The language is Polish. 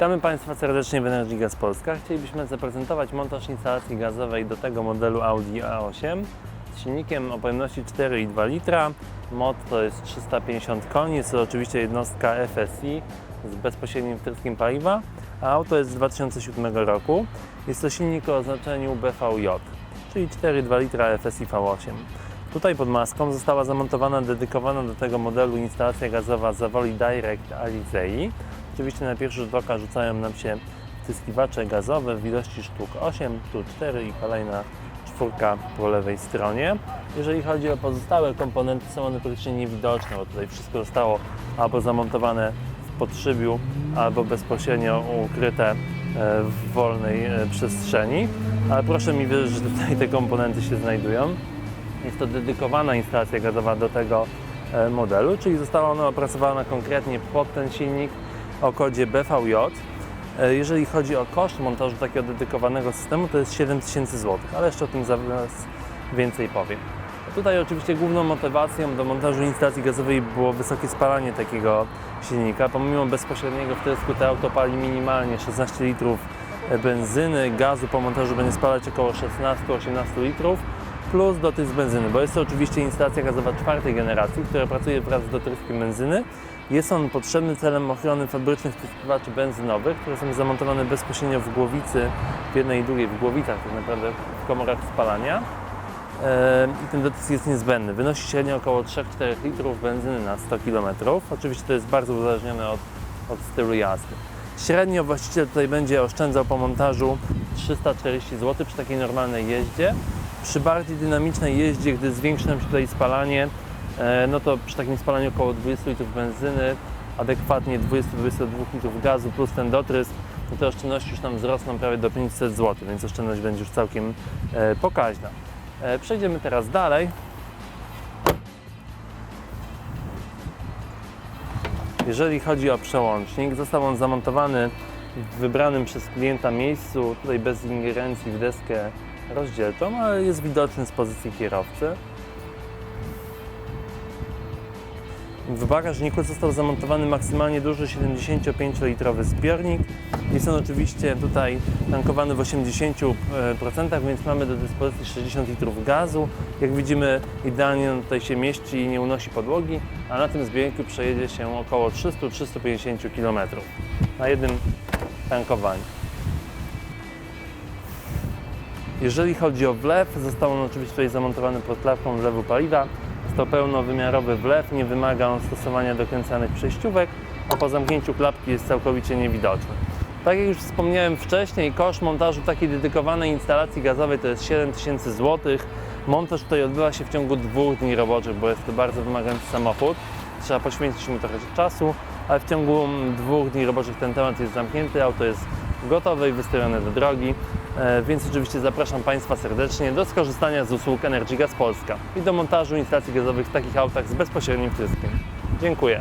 Witamy Państwa serdecznie w Energy Gas Polska. Chcielibyśmy zaprezentować montaż instalacji gazowej do tego modelu Audi A8 z silnikiem o pojemności 4,2 litra. Mod to jest 350 koni, jest to oczywiście jednostka FSI z bezpośrednim wtryskiem paliwa, a auto jest z 2007 roku. Jest to silnik o oznaczeniu BVJ, czyli 4,2 litra FSI V8. Tutaj pod maską została zamontowana dedykowana do tego modelu instalacja gazowa Zavoli Direct Alizei. Oczywiście na pierwszy rzut oka rzucają nam się wtyskiwacze gazowe w ilości sztuk 8, tu 4 i kolejna czwórka po lewej stronie. Jeżeli chodzi o pozostałe komponenty, są one praktycznie niewidoczne, bo tutaj wszystko zostało albo zamontowane w podszybiu, albo bezpośrednio ukryte e, w wolnej e, przestrzeni. Ale proszę mi wierzyć, że tutaj te komponenty się znajdują. Jest to dedykowana instalacja gazowa do tego e, modelu, czyli została ona opracowana konkretnie pod ten silnik o kodzie BVJ. E, Jeżeli chodzi o koszt montażu takiego dedykowanego systemu, to jest 7000 zł, ale jeszcze o tym zaraz więcej powiem. Tutaj oczywiście główną motywacją do montażu instalacji gazowej było wysokie spalanie takiego silnika. Pomimo bezpośredniego wtrysku to auto pali minimalnie 16 litrów e, benzyny, gazu po montażu będzie spalać około 16-18 litrów plus dotyk z benzyny, bo jest to oczywiście instalacja gazowa czwartej generacji, która pracuje wraz z dotryskiem benzyny. Jest on potrzebny celem ochrony fabrycznych wtryskiwaczy benzynowych, które są zamontowane bezpośrednio w głowicy, w jednej i drugiej, w głowicach tak naprawdę, w komorach spalania. Ehm, I ten dotysk jest niezbędny. Wynosi średnio około 3-4 litrów benzyny na 100 km. Oczywiście to jest bardzo uzależnione od, od stylu jazdy. Średnio właściciel tutaj będzie oszczędzał po montażu 340 zł przy takiej normalnej jeździe. Przy bardziej dynamicznej jeździe, gdy zwiększy nam się tutaj spalanie, e, no to przy takim spalaniu około 20 litrów benzyny, adekwatnie 20-22 litrów gazu plus ten dotrysk, no te oszczędności już nam wzrosną prawie do 500 zł, więc oszczędność będzie już całkiem e, pokaźna. E, Przejdziemy teraz dalej. Jeżeli chodzi o przełącznik, został on zamontowany w wybranym przez klienta miejscu, tutaj bez ingerencji w deskę rozdzielczą, ale jest widoczny z pozycji kierowcy. W bagażniku został zamontowany maksymalnie duży 75-litrowy zbiornik. Jest on oczywiście tutaj tankowany w 80%, więc mamy do dyspozycji 60 litrów gazu. Jak widzimy, idealnie on tutaj się mieści i nie unosi podłogi, a na tym zbiorniku przejedzie się około 300-350 km na jednym tankowaniu. Jeżeli chodzi o wlew, został on oczywiście tutaj zamontowany pod klapką wlewu paliwa. Jest to pełnowymiarowy wlew, nie wymaga on stosowania dokręcanych przejściówek, a po zamknięciu klapki jest całkowicie niewidoczny. Tak jak już wspomniałem wcześniej, koszt montażu takiej dedykowanej instalacji gazowej to jest 7000 zł. Montaż tutaj odbywa się w ciągu dwóch dni roboczych, bo jest to bardzo wymagający samochód. Trzeba poświęcić mu trochę czasu, ale w ciągu dwóch dni roboczych ten temat jest zamknięty, auto jest gotowe i wystawione do drogi. E, Więc oczywiście zapraszam Państwa serdecznie do skorzystania z usług Energy Gas Polska i do montażu instalacji gazowych w takich autach z bezpośrednim wtryskiem. Dziękuję.